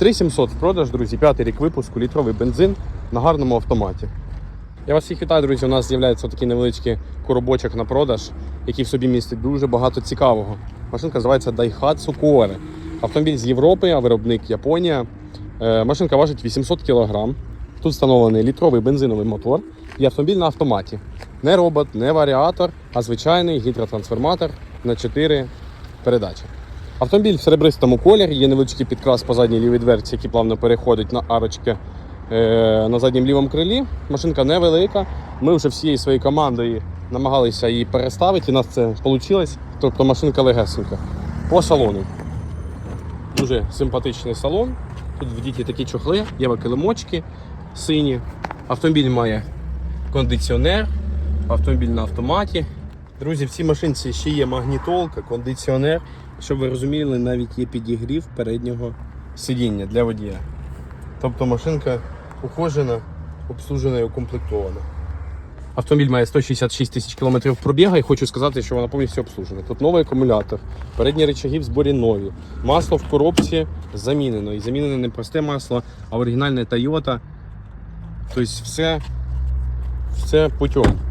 3700 в продаж, друзі, п'ятий рік випуску, літровий бензин на гарному автоматі. Я вас всіх вітаю, друзі. У нас з'являється такий невеличкий коробочок на продаж, який в собі містить дуже багато цікавого. Машинка називається Daihatsu Kuore. Автомобіль з Європи, а виробник Японія. Е, Машинка важить 800 кг. Тут встановлений літровий бензиновий мотор і автомобіль на автоматі. Не робот, не варіатор, а звичайний гідротрансформатор на 4 передачі. Автомобіль в серебристому кольорі, є невеличкий підкрас по задній лівій дверці, який плавно переходить на арочки е, на заднім лівому крилі. Машинка невелика. Ми вже всією своєю командою намагалися її переставити, і нас це вийшло. Тобто машинка легесенька. По салону. Дуже симпатичний салон. Тут в діті такі чохли, є килимочки сині. Автомобіль має кондиціонер, автомобіль на автоматі. Друзі, в цій машинці ще є магнітолка, кондиціонер. Щоб ви розуміли, навіть є підігрів переднього сидіння для водія. Тобто машинка ухожена, обслужена і укомплектована. Автомобіль має 166 тисяч кілометрів пробіга і хочу сказати, що вона повністю обслужена. Тут новий акумулятор, передні речаги в зборі нові. Масло в коробці замінено. І замінене не просте масло, а оригінальне Toyota. Тобто все, все путем.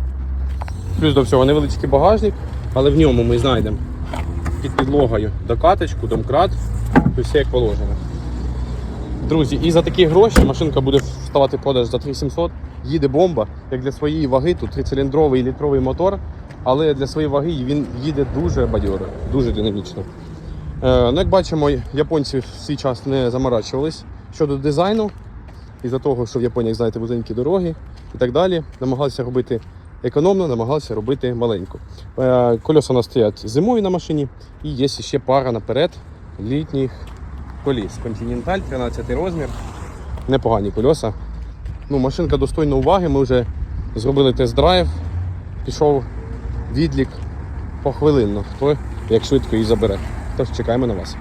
Плюс до всього невеличкий багажник, але в ньому ми знайдемо під підлогою докаточку, домкрат, тобто все як положено. Друзі, і за такі гроші машинка буде вставати в продаж за 3700. Їде бомба, як для своєї ваги, тут трициліндровий літровий мотор, але для своєї ваги він їде дуже бадьоро, дуже динамічно. Е, ну, як бачимо, японці в свій час не заморачувались щодо дизайну, із-за того, що в Японії, знаєте, вузенькі дороги і так далі, намагалися робити економно, намагалися робити маленько. Е, Кольоса у нас стоять зимові на машині, і є ще пара наперед літніх коліс. Континенталь, 13 розмір. Непогані кольоса. Ну, машинка достойна уваги. Ми вже зробили тест-драйв, пішов відлік похвилинно, хто як швидко її забере. Тож чекаємо на вас.